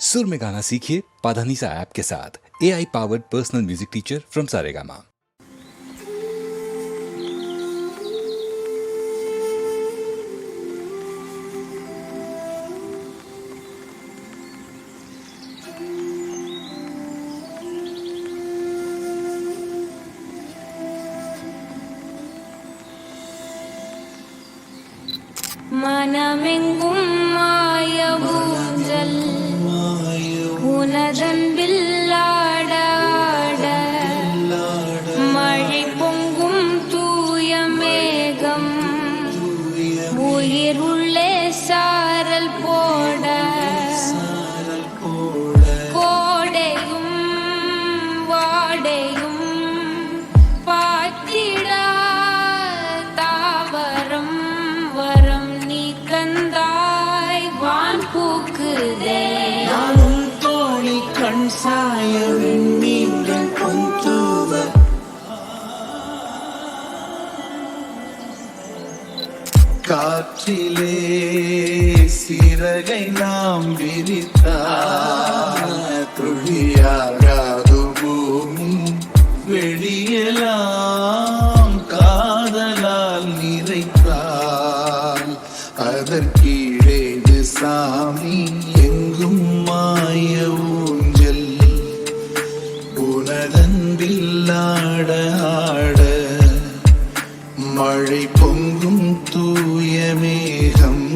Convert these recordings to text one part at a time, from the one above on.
सुर में गाना सीखिए पाधानीसा ऐप के साथ। A I powered personal music teacher from Saregama மனமெங்கும் better காற்றிலே சிறகை நாம் விரித்தார். துழியார் come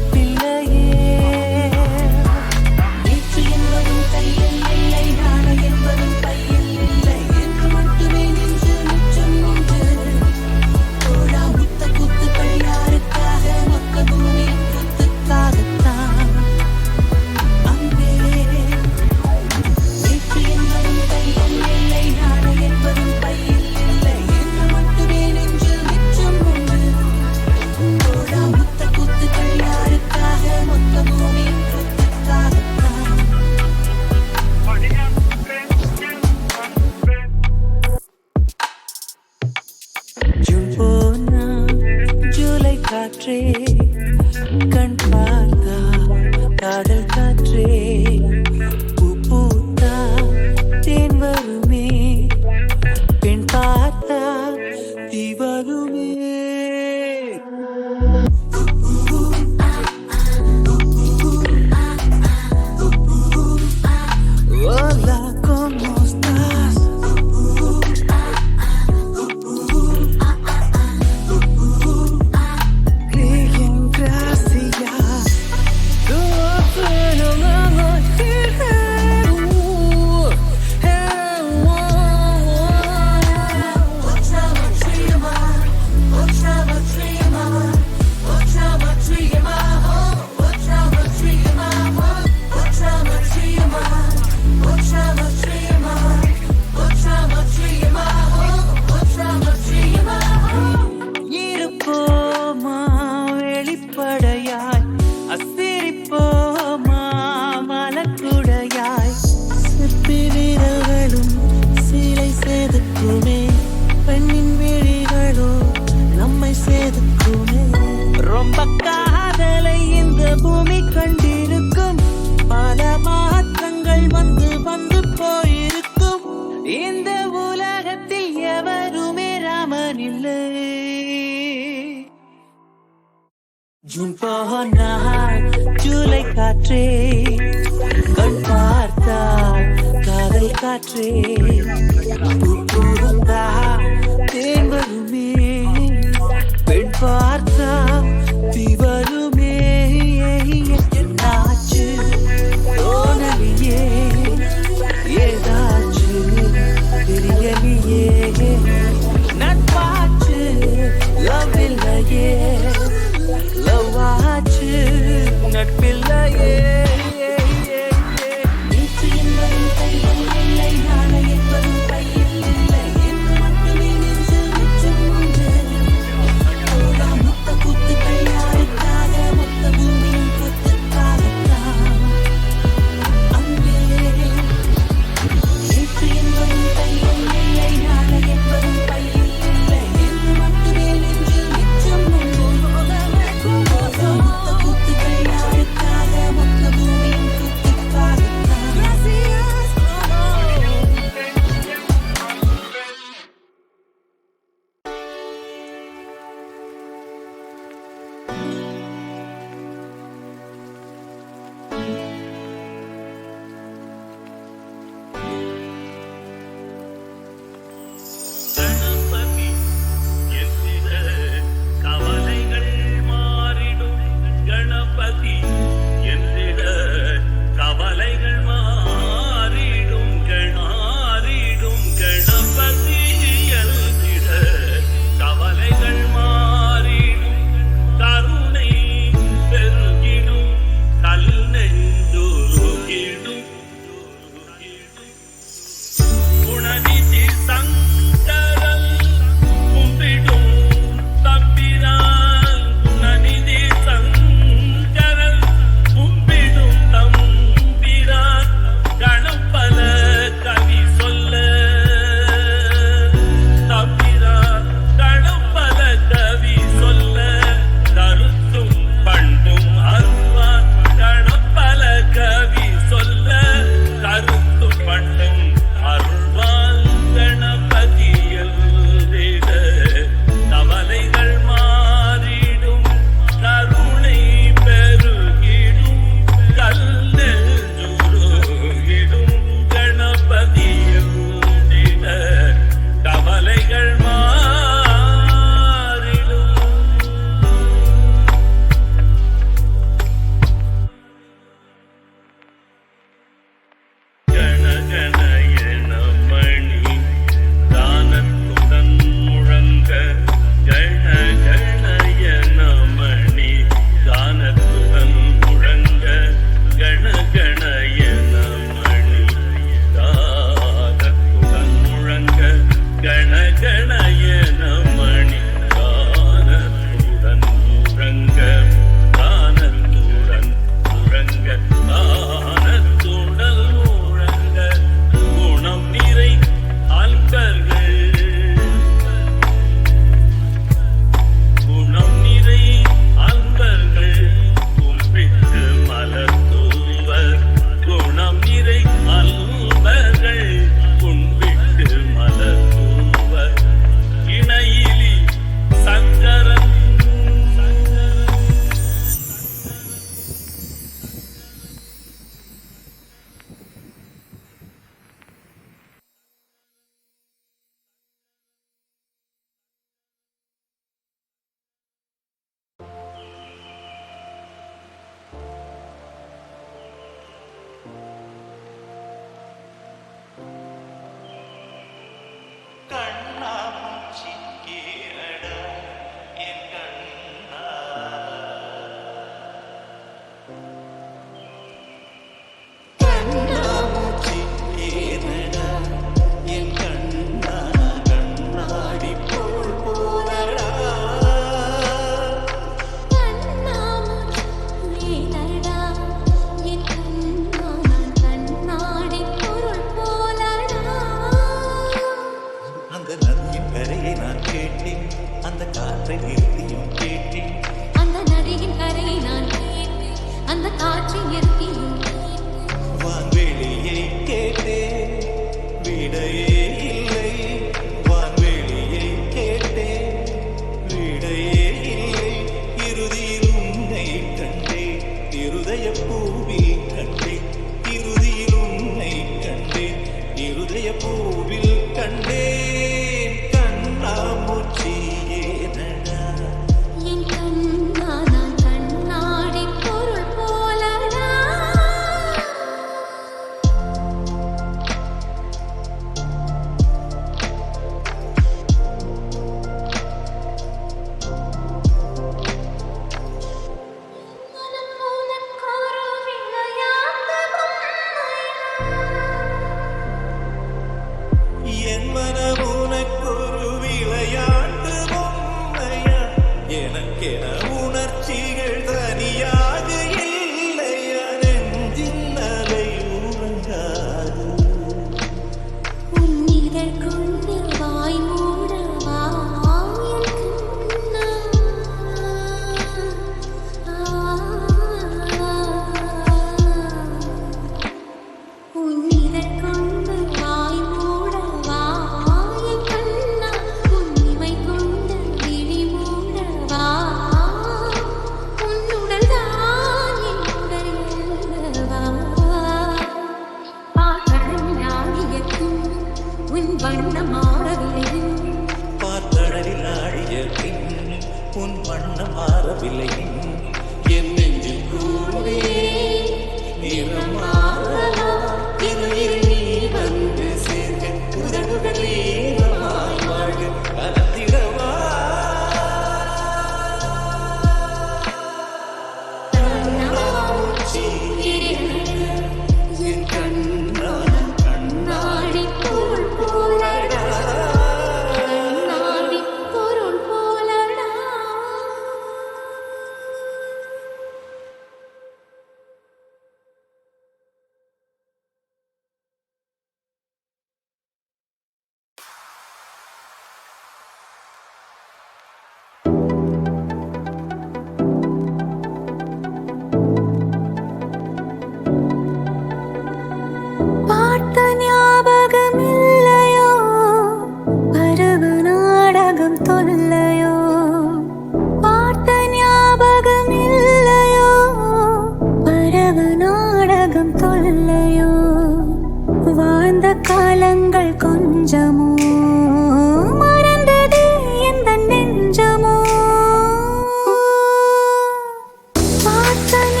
தனி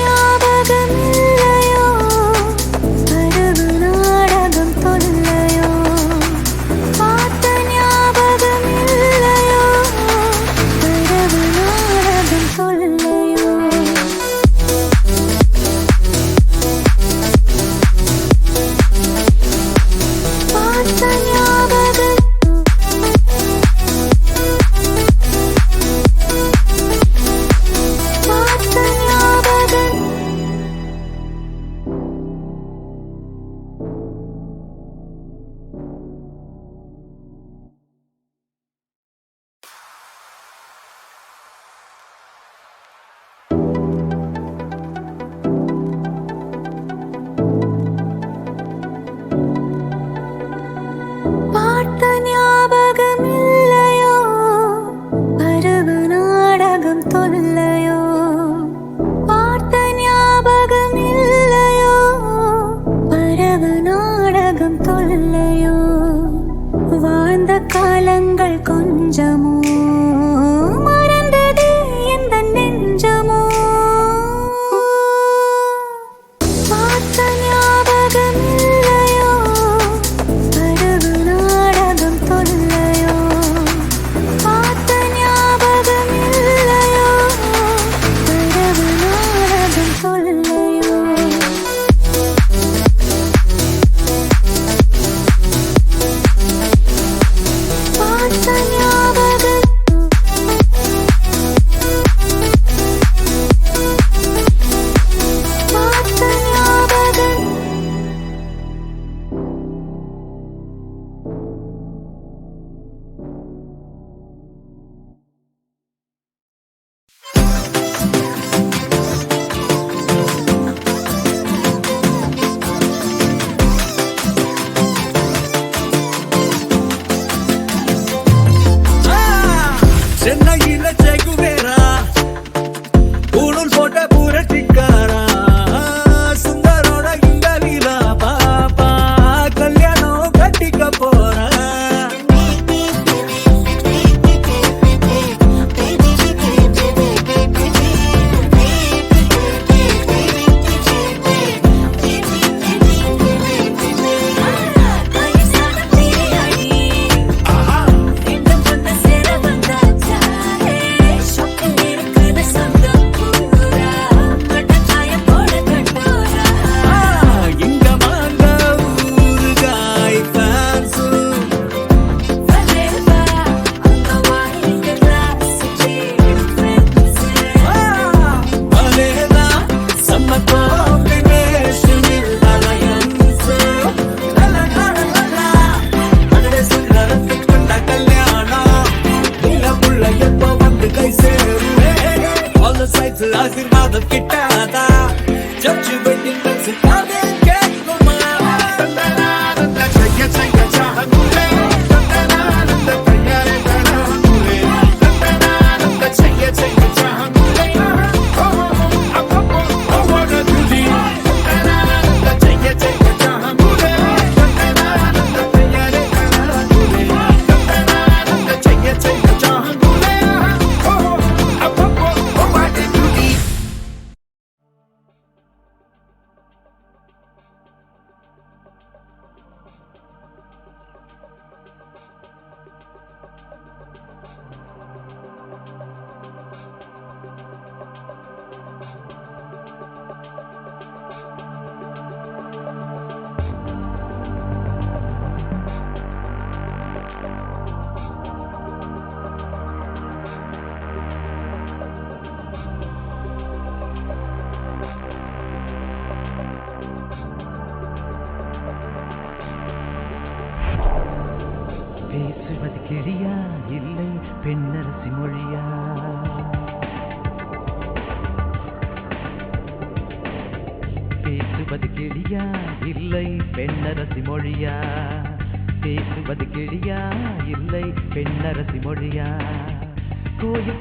たに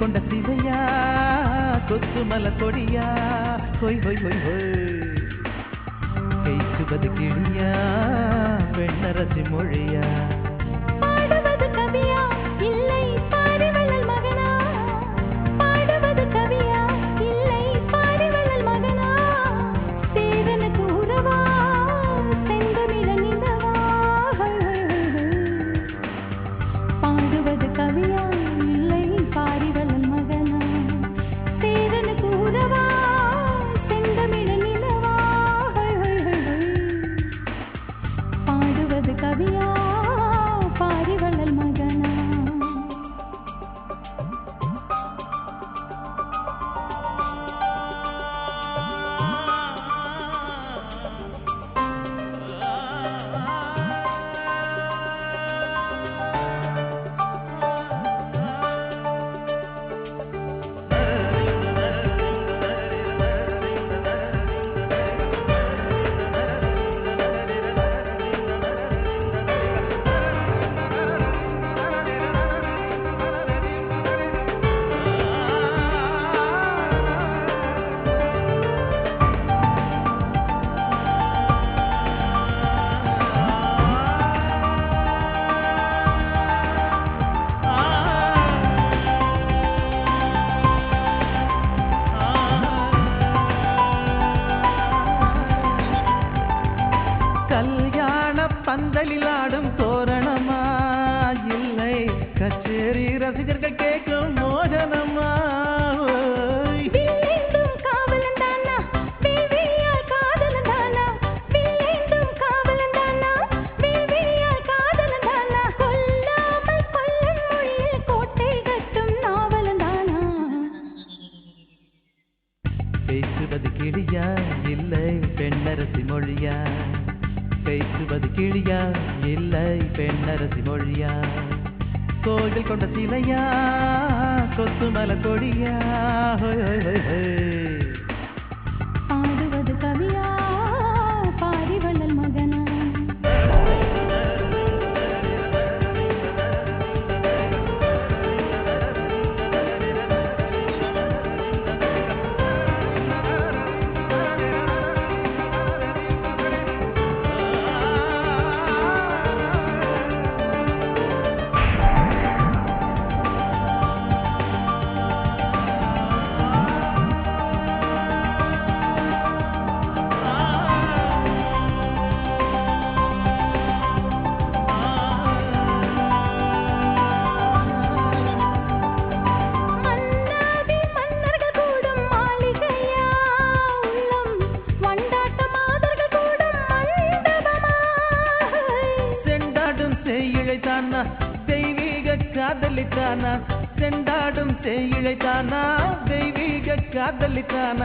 கொண்ட சிவையா கொத்துமல கொடியா ஹொய் ஹொய் ஹொய் ஹொய். கைச்சுவது கிழியா பெண்ணரசி மொழியா. பேசுவது கிளியா? இல்லை பெண்ணரசி மொழியா? பேசுவது கிளியா? இல்லை பெண்ணரசி மொழியா? கோவில் கொண்ட சிலையா? கொத்துமல கொடியா? ಕದಲಿತಾನ